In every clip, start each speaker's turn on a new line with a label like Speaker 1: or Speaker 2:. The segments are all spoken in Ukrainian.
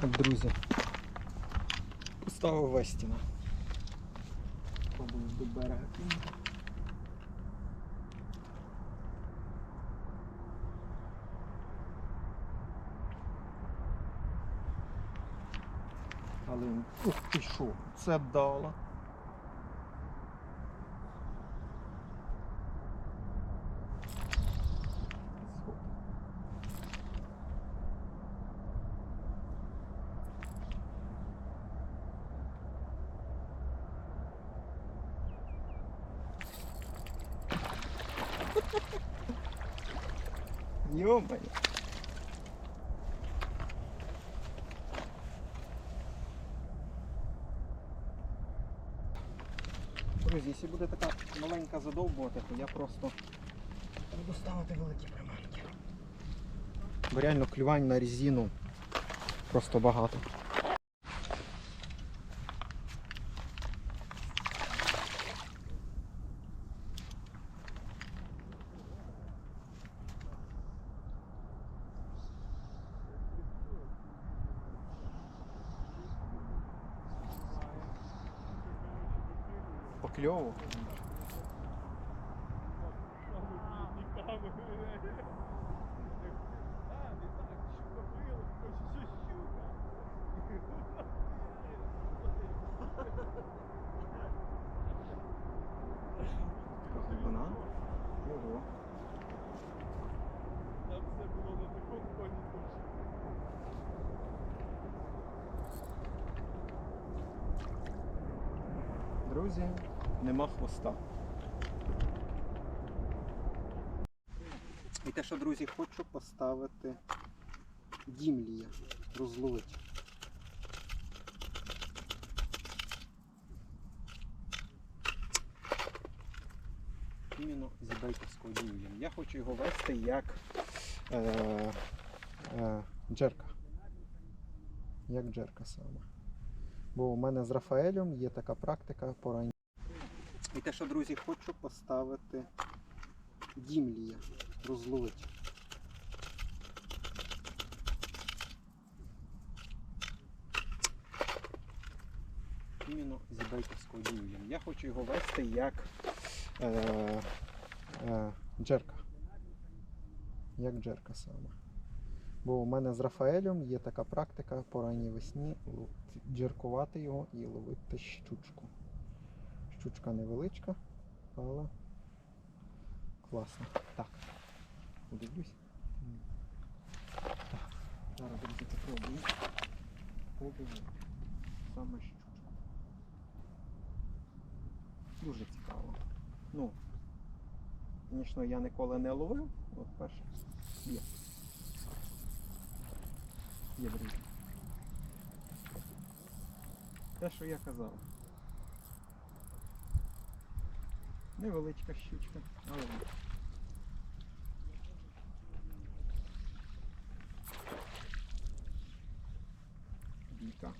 Speaker 1: Так, друзі. Поставив Вестіна. Пробую до берега. Але він- ух що, це дало. Йомай. Друзі, якщо буде така маленька задовбувати, то я просто буду ставити великі приманки. Бо реально клювань на резину просто багато. Покльову. Така глибина. Ого. Друзі, нема хвоста. І те, що, друзі, хочу поставити дімлія, розловити. Іменно з бейкерського дімлія. Я хочу його вести як е, е, джерка. Як джерка саме. Бо у мене з Рафаелем є така практика поранні. І те, що, друзі, хочу поставити дімлія, розловити. Іменно з бейкерського дімлія. Я хочу його вести як е, е, джерка. Як джерка саме. Бо у мене з Рафаелем є така практика по ранній весні джеркувати його і ловити щучку. Щучка невеличка, але класно. Так. Подивлюсь. Так. Зараз, друзі, попробую. Побачимо. Саме щучку. Дуже цікаво. Ну, звісно, я ніколи не ловив. От перше. Є. Є, друзі. Те, що я казав. Невеличка щучка, але є. Бійка.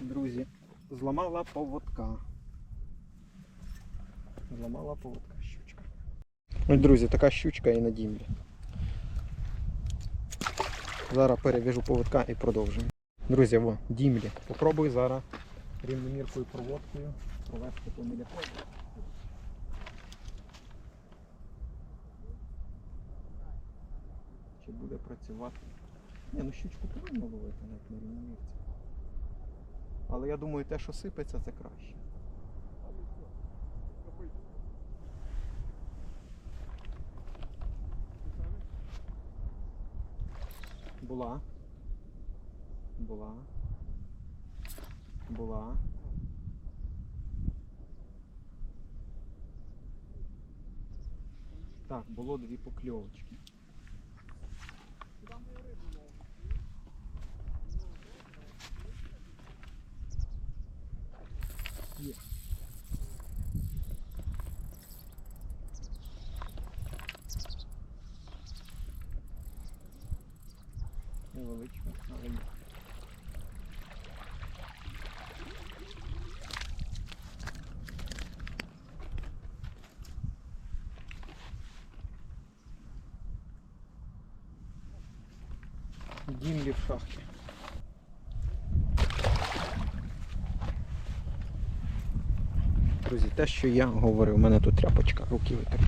Speaker 1: Друзі, зламала поводка. Поводка щучка. Ось, друзі, така щучка і на дімлі. Зараз перев'яжу поводка і продовжуємо. Друзі, во, дімлі. Попробую зараз рівноміркою проводкою провести по мілякові. Чи буде працювати? Ні, ну щучку повинно ловити навіть на рівномірці. Але я думаю, те, що сипеться, це краще. Була. Була. Була. Так, було дві покльовочки. Є. Невеличка, але є. Гімлі в шахті. Друзі, те, що я говорив, у мене тут тряпочка, руки витерли.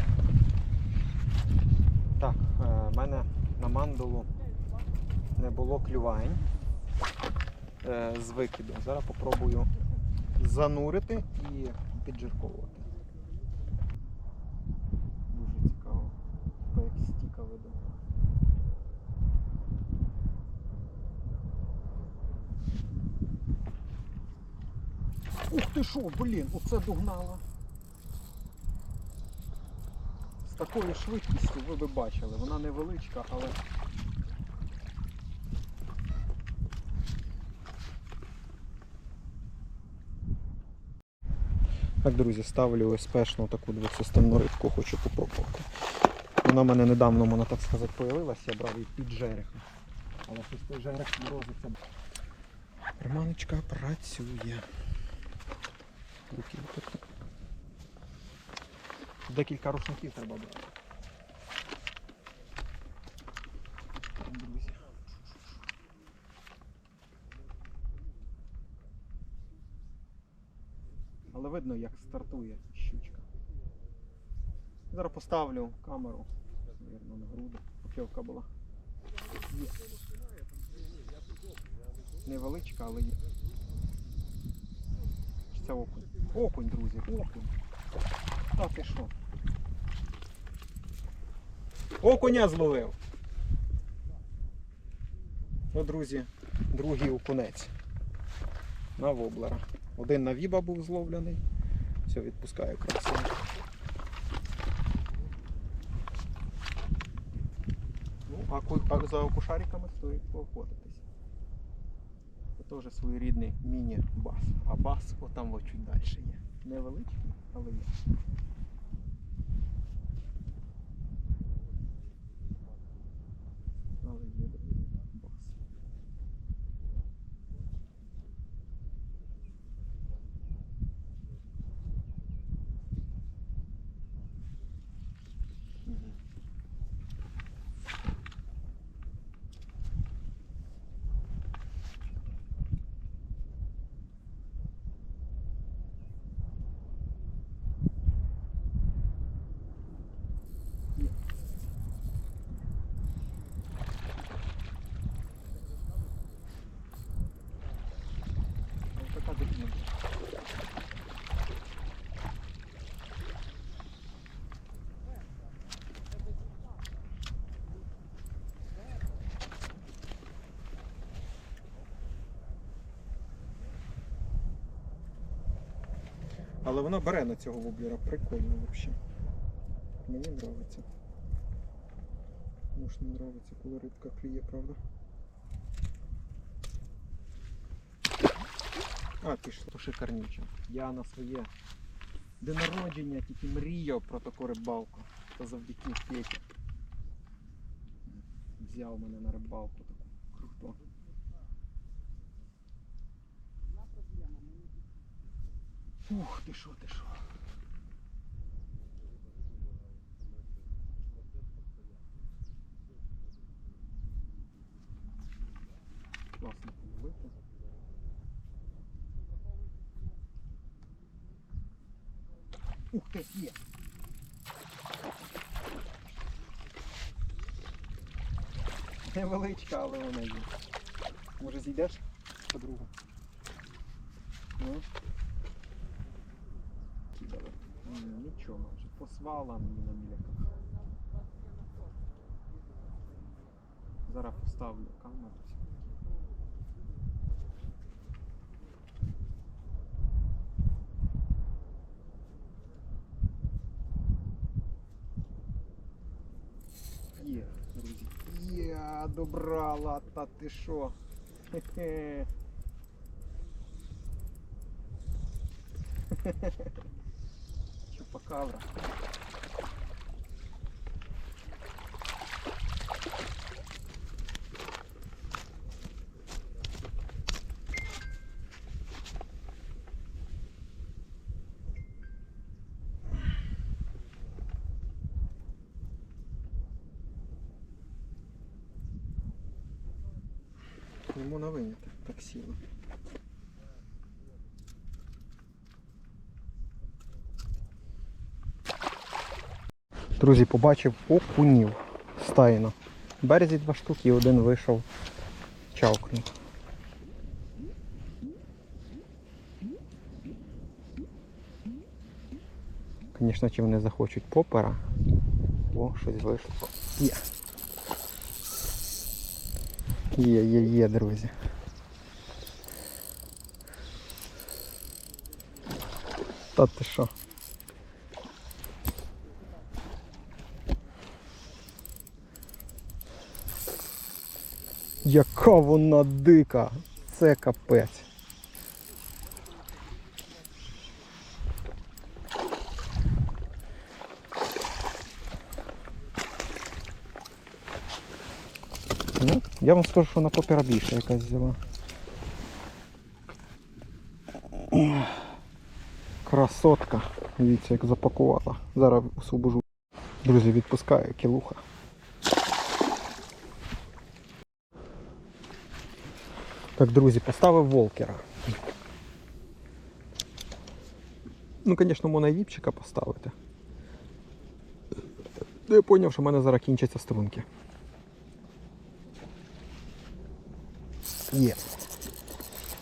Speaker 1: Так, е, в мене на мандулу не було клювань е, з викиду. Зараз попробую занурити і піджирковувати. Дуже цікаво. Така як стіка веде. Ух ти що, блін, оце догнала. З такою швидкістю ви би бачили. Вона невеличка, але. Так, друзі, ставлю спешну таку двосистемну рибку, хочу попробувати. Вона в мене недавно, можна так сказати, появилася, я брав її під жереха. Але щось той жерех морозиться. Приманочка працює. Декілька рушників треба брати. Але видно, як стартує щучка. Зараз поставлю камеру, мабуть, на груди. Покльовка була. Є. Невеличка, але є. Це окунь? Окунь, друзі, окунь. Та ти що? Окуня зловив. Ну, друзі, другий окунець. На воблера. Один на віба був зловлений. Все, відпускаю красиво. Ну, а за окушариками стоїть поохотитись. Теж своєрідний міні-бас. А бас отам от чуть далі є. Невеличкий, але є. Але є друзі, бас. Мгм. Є. Ось така дитина. Але вона бере на цього воблера, прикольно взагалі. Мені подобається. Може не подобається, коли рибка клює, правда? А, пішло шикарнюче. Я на своє день народження тільки мріяв про таку рибалку. Та завдяки Петі. Взяв мене на рибалку таку круту. Ух, ти що, ти що. Класно половити. Ух ти, є. Невеличка, але вона є. Може зійдеш по-другу? Ну. Кидали. М, Нічого майже. По свалам і на міляках. Зараз поставлю камеру. Є, друзі. Є, добрала, та ти що? Хе-хе. Чупакабра. Йому на виняти так сіло. Друзі, побачив окунів стайно. Березі два штуки і один вийшов, чавкнув. Звісно, чи вони захочуть попера. О, щось вийшло. Є. Є, є, є, друзі. Та ти що? Яка вона дика! Це капець. Ну, я вам скажу, що на попера більше якась взяла. Красотка. Дивіться, як запакувала. Зараз освобожу. Друзі, відпускаю кілуха. Так, друзі, поставив волкера. Ну, звісно, можна і віпчика поставити. Я зрозумів, що в мене зараз кінчаться струнки. Є.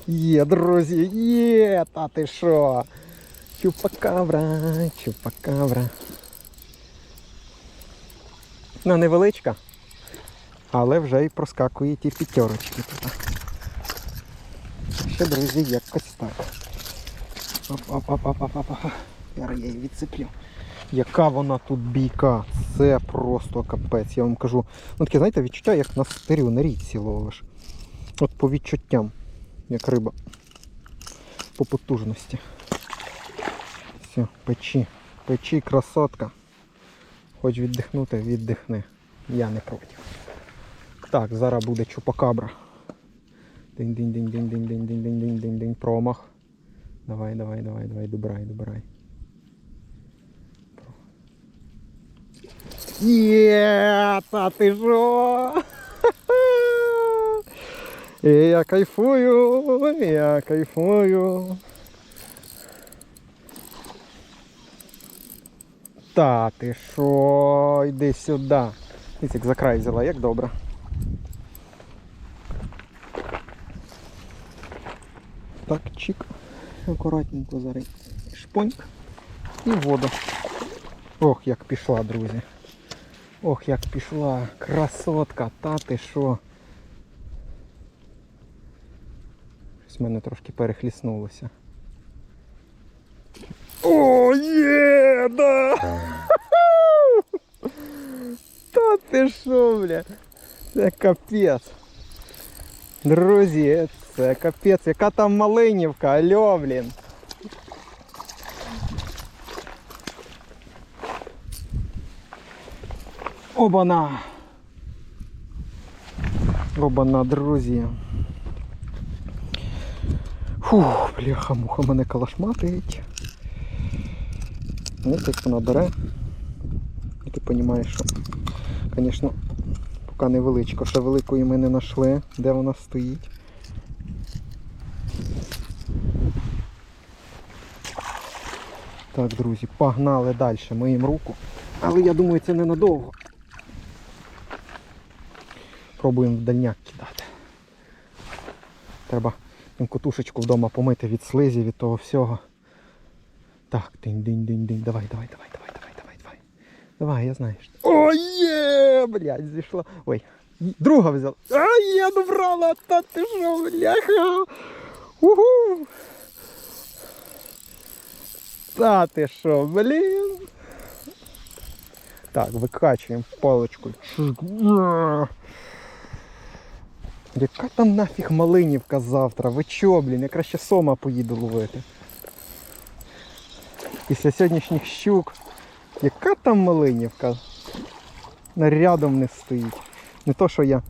Speaker 1: Є, друзі, є, та ти що? Чупакабра, чупакабра. Ну, невеличка, але вже й проскакує ті п'ятерочки тут. Ще, друзі, якось так. Оп-оп-оп-оп-оп-оп. Я її відцеплю. Яка вона тут бійка. Це просто капець. Я вам кажу. Ну таке, знаєте, відчуття, як на стирю на річці ловиш. От по відчуттям, як риба. По потужності. Все, печі. Печі, красотка. Хоч віддихнути, віддихни. Я не проти. Так, зараз буде чупакабра. Динь-динь-динь-динь-динь-динь-динь-динь-динь-динь. Промах. Давай, давай, давай, давай, добирай, добирай. Є, та ти що? Я кайфую, я кайфую. Та ти що? Йди сюди. Дивіться, як за край взяла, як добре. Так, чик. Акуратненько зараз. Шпоньк. І в воду. Ох, як пішла, друзі. Ох, як пішла. Красотка, та ти що. Щось в мене трошки перехліснулося. О, є, да! Та ти що, бля? Це капець. Друзі, це капець. Яка там малинівка, алло, блін. Обана! Обана, друзі. Фух, бляха, муха мене калашматить. Ну, як вона бере. І ти розумієш, що, звісно, поки невеличко, ще великої ми не знайшли, де вона стоїть. Так, друзі, погнали далі, миємо руку. Але я думаю, це ненадовго. Пробуємо в дальняк кидати. Треба їм котушечку вдома помити від слизі, від того всього. Так, динь-динь-динь-динь. Давай, давай, давай, давай, давай, давай, давай. Давай, я знаю. що- О, є! Блядь, зійшла. Ой, друга взяла. А, я добрала, та ти що, бляха. Угу. Та ти що, блін. Так, викачуємо паличкою. Яка там нафіг малинівка завтра? Ви чо, блін? Я краще сома поїду ловити. Після сьогоднішніх щук. Яка там малинівка? Рядом не стоїть. Не то, що я.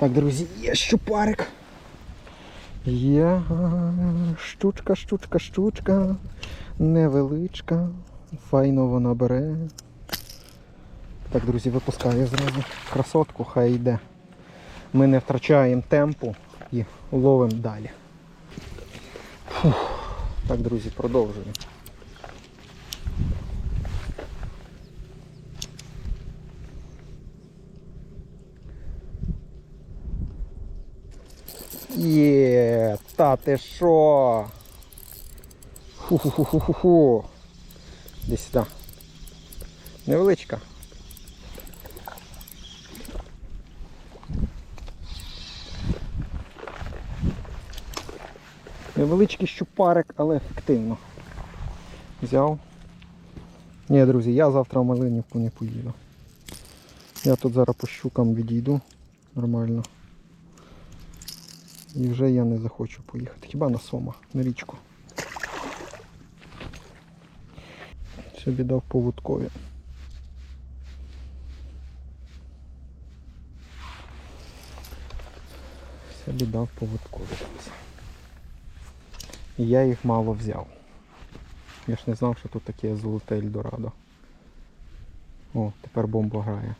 Speaker 1: Так, друзі, є щупарик. Є штучка, штучка, штучка. Невеличка. Файно вона бере. Так, друзі, випускаю зразу красотку, хай йде. Ми не втрачаємо темпу і ловимо далі. Фух. Так, друзі, продовжуємо. Є, та ти що? Ху-ху-ху-ху-ху. Десь сюди. Невеличка. Невеличкий щупарик, але ефективно. Взяв. Ні, друзі, я завтра в Малинівку не поїду. Я тут зараз по щукам відійду нормально. І вже я не захочу поїхати. Хіба на Сома, на річку. Собі дав по вудкові. Собі дав по вудкові. друзі. І я їх мало взяв. Я ж не знав, що тут таке золоте Ельдорадо. О, тепер бомба грає.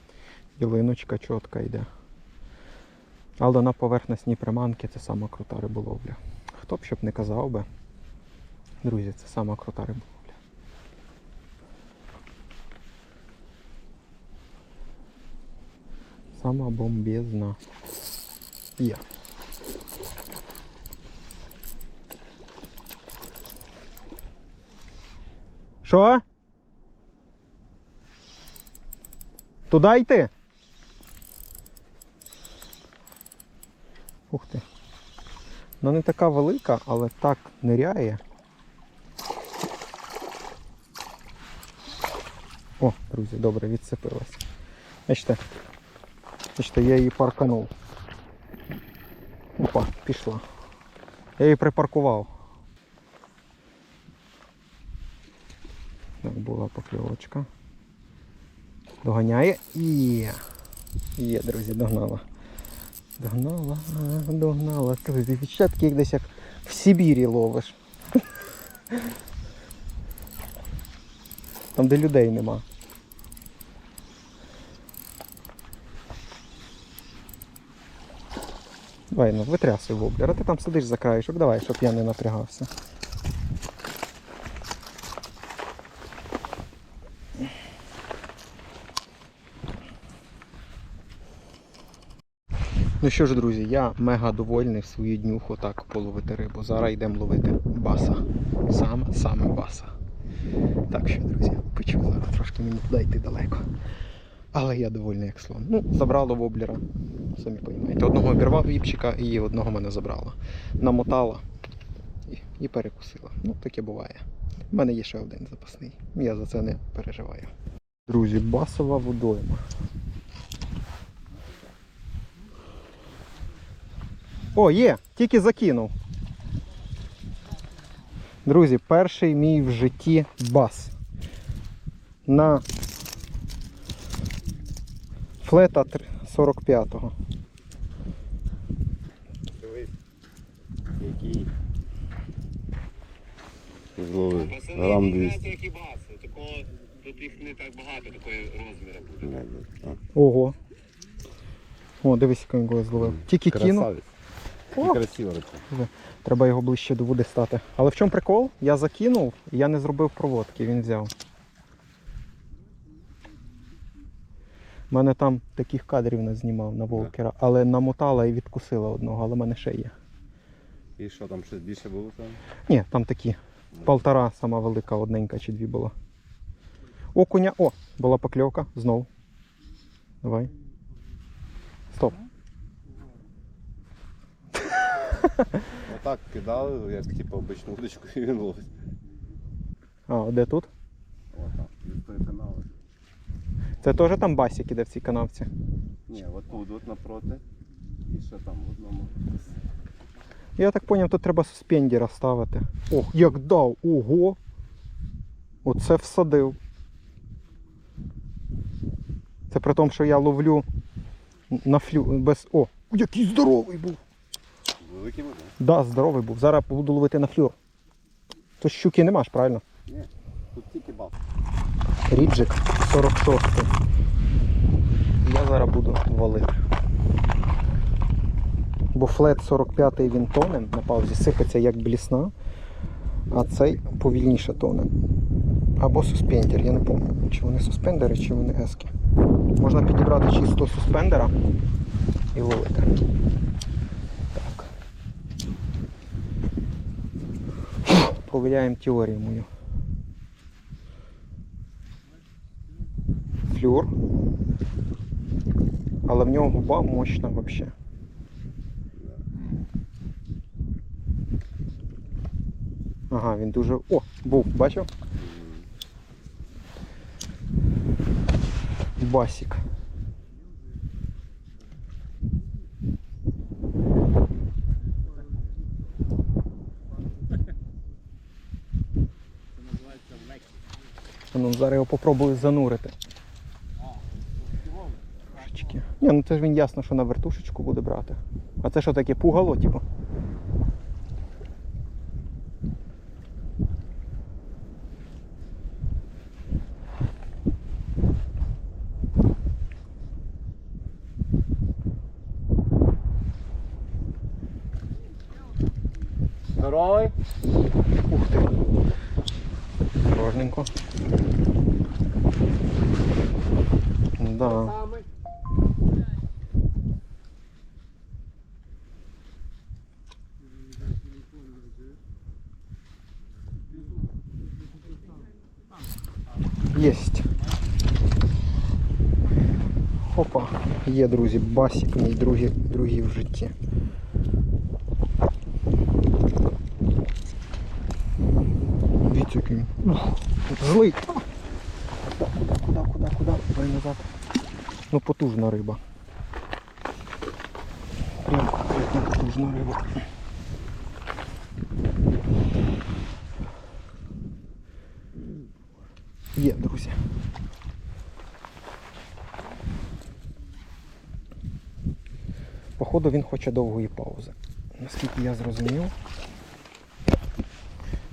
Speaker 1: Ялиночка чітка йде. Але на поверхностній приманки це сама крута риболовля. Хто б щоб не казав би. Друзі, це сама крута риболовля. Сама бомбезна. Є. Що? Туди йти? Ух ти. Вона не така велика, але так ниряє. О, друзі, добре, відцепилась. Бачите, бачите, я її парканув. Опа, пішла. Я її припаркував. Так, була покльовочка. Доганяє. Є. Є, друзі, догнала. Догнала, догнала. Відчатки як десь як в Сибірі ловиш. Там, де людей нема. Давай, ну витрясуй воблер, а ти там сидиш за краєшок, давай, щоб я не напрягався. Ну що ж, друзі, я мега довольний в свою днюху так половити рибу. Зараз йдемо ловити баса. Саме, саме баса. Так що, друзі, почув зараз трошки мені туди йти далеко. Але я довольний як слон. Ну, забрало воблера, самі розумієте. Одного обірвав віпчика і одного мене забрала. Намотала і, і перекусила. Ну, таке буває. У мене є ще один запасний. Я за це не переживаю. Друзі, басова водойма. О, є, тільки закинув. Друзі, перший мій в житті бас. На флета 45-го.
Speaker 2: Дивись. Який. Зловив. Грам 200.
Speaker 3: які баси. Такого, тут їх не так багато такої розміру буде.
Speaker 1: Ого. О, дивись, який його зловив. Тільки кинув. О,
Speaker 2: красиво рибка.
Speaker 1: треба його ближче до води стати. Але в чому прикол? Я закинув, і я не зробив проводки, він взяв. У мене там таких кадрів не знімав на волкера, але намотала і відкусила одного, але в мене ще є.
Speaker 2: І що там щось більше було там?
Speaker 1: Ні, там такі. Полтора сама велика, одненька чи дві була. Окуня. О, була покльовка. Знов. Давай. Стоп.
Speaker 2: Отак кидали, як типу обичну удочку і він ловить.
Speaker 1: А, де тут?
Speaker 2: Отак. Від тої канави.
Speaker 1: Це теж там басік іде в цій канавці.
Speaker 2: Ні, отут, от напроти. І ще там в одному.
Speaker 1: Я так зрозумів, тут треба суспендера ставити. Ох, як дав! Ого! Оце всадив. Це при тому, що я ловлю на флю без. О! Який здоровий був!
Speaker 2: Великий буде?
Speaker 1: Да, здоровий був. Зараз буду ловити на флюр. То щуки нема ж, правильно?
Speaker 2: Ні. Тут тільки бал.
Speaker 1: Ріджик 46. Я зараз буду валити. Бо флет 45 він тоне на паузі сипеться як блісна, а цей повільніше тоне. Або суспендер, я не пам'ятаю, чи вони суспендери, чи вони ески. Можна підібрати чисто суспендера і ловити. Провіряємо теорію мою. Флюр. Але в нього губа мощна взагалі. Ага, він дуже. О, був, бачив? Басік. Ну, зараз його попробую занурити. Ні, ну це ж він ясно, що на вертушечку буде брати. А це що таке пугало, типу?
Speaker 2: Здоровий?
Speaker 1: Ух ти. Осторожненько. Да. Єсть. Опа, є, друзі, басік мій другий, другий в житті. Він. Ух, Злий. Куди, куди, куди, куди? Назад. Ну потужна риба. Прям конкретно потужна риба. Є, друзі. Походу він хоче довгої паузи. Наскільки я зрозумів.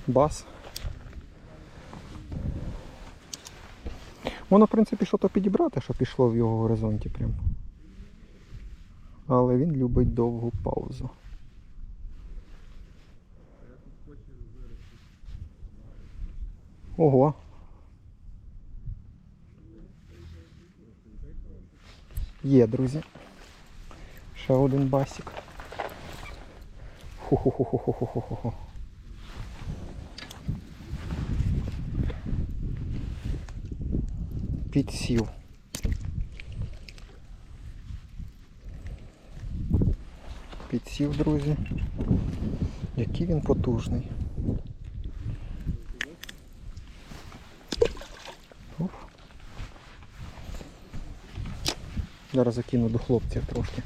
Speaker 1: Бас. Можна, в принципі, що то підібрати, що пішло в його горизонті прям. Але він любить довгу паузу. Ого. Є, друзі. Ще один басик. Ху-ху-ху-ху-ху-ху-ху. Підсів. Підсів, друзі. Який він потужний. Зараз закину до хлопців трошки.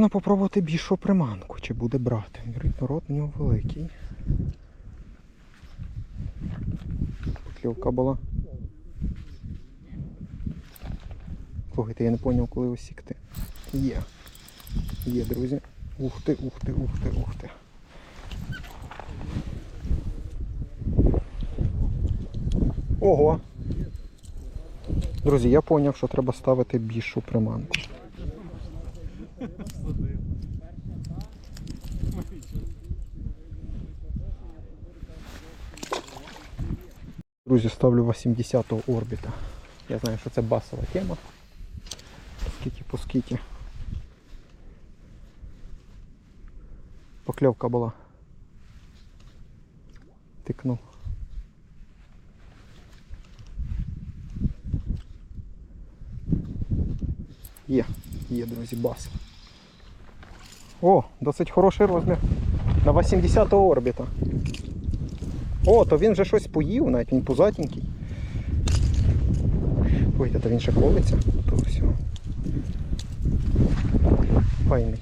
Speaker 1: Можна попробувати більшу приманку, чи буде брати. Вірить, рот у нього великий. Покльовка була. Слухайте, я не зрозумів, коли осікти. Є. Є, друзі. Ух ти, ух ти, ух ти, ух ти. Ого. Друзі, я зрозумів, що треба ставити більшу приманку. Друзі, ставлю 80-го орбіта. Я знаю, що це басова тема. Скільки по скільки. Покльовка була. Тикнув. Є, є, друзі, бас. О, досить хороший розмір. На 80-го орбіта. О, то він вже щось поїв, навіть він пузатенький. Ой, та він ще ховиться. То все. Файний.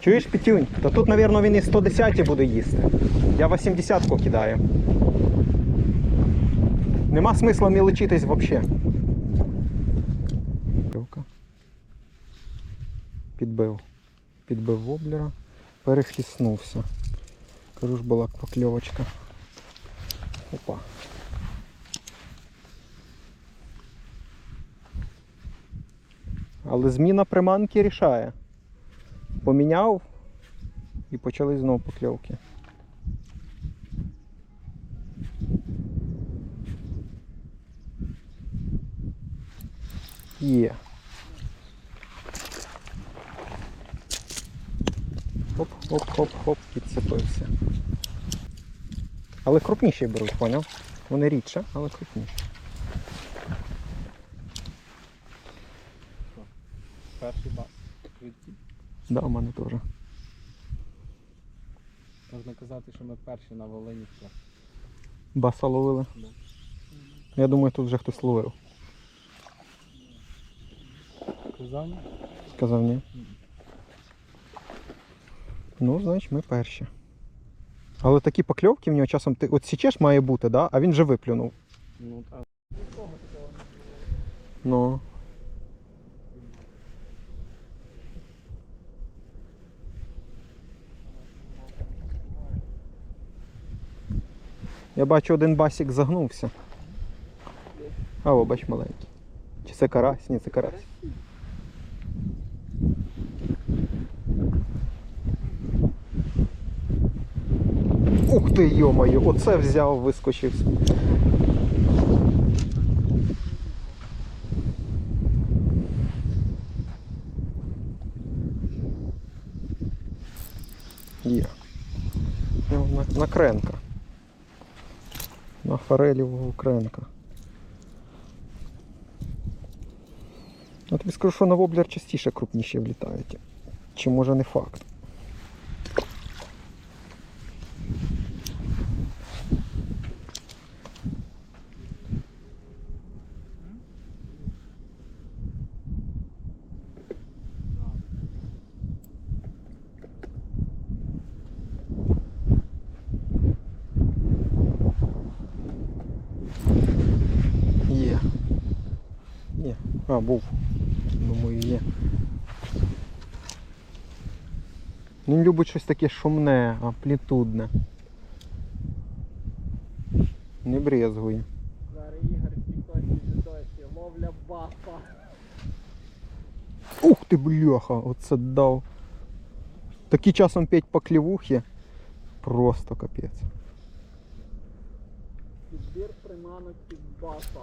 Speaker 1: Чуєш, Петюнь? Та тут, мабуть, він і 110 буде їсти. Я 80-ку кидаю. Нема смисла мілочитись взагалі. Підбив. Воблера. Перехліснувся. Кажу ж була покльовочка. Опа. Але зміна приманки рішає. Поміняв і почали знову покльовки. Є. Хоп, хоп, хоп, хоп, підцепився. Але крупніші беруть, поняв? Вони рідше, але крупніші.
Speaker 2: Перший бас.
Speaker 1: Да, у мене теж.
Speaker 2: Можна казати, що ми перші на Волині.
Speaker 1: Баса ловили.
Speaker 2: Да.
Speaker 1: Я думаю, тут вже хтось ловив.
Speaker 2: Казав? ні?
Speaker 1: Сказав ні. Ну, значить, ми перші. Але такі покльовки в нього часом ти от січеш має бути, да? а він вже виплюнув.
Speaker 2: Ну так.
Speaker 1: Ну. Я бачу, один басік загнувся. А, о, бач маленький. Чи це карась? Ні, це карась. Ух ти, йомаю, оце взяв, вискочив. Є. Ну, на, на кренка. На форелівого кренка. Я тобі скажу, що на воблер частіше крупніші влітають. Чи може не факт. Є. Був. Думаю, є. Він любить щось таке шумне, амплітудне. Не брезгуй.
Speaker 4: Зараз Ігор відосі, ловля бафа.
Speaker 1: Ух ти, бляха, оце дав. Такі часом п'ять поклівухи. Просто капець.
Speaker 4: Підбір приманок під бафа.